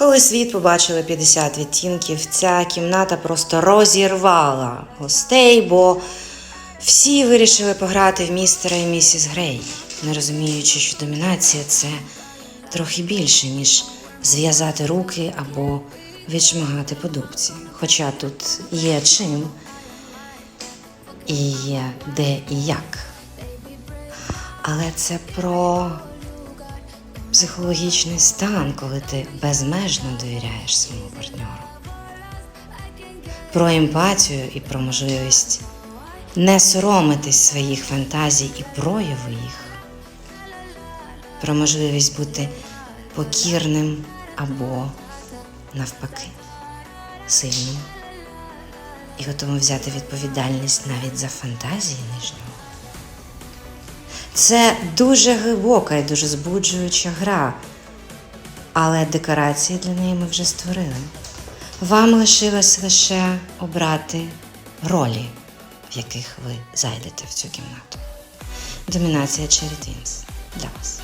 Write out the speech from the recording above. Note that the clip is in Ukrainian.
Коли світ побачили 50 відтінків, ця кімната просто розірвала гостей, бо всі вирішили пограти в містера і місіс Грей, не розуміючи, що домінація це трохи більше, ніж зв'язати руки або відшмагати по дубці. Хоча тут є чим і є де і як. Але це про психологічний стан, коли ти безмежно довіряєш своєму партнеру. Про емпатію і про можливість не соромитись своїх фантазій і прояву їх. Про можливість бути покірним або навпаки сильним і готовим взяти відповідальність навіть за фантазії нижнього. Це дуже глибока і дуже збуджуюча гра, але декорації для неї ми вже створили. Вам лишилось лише обрати ролі, в яких ви зайдете в цю кімнату. Домінація Twins для вас.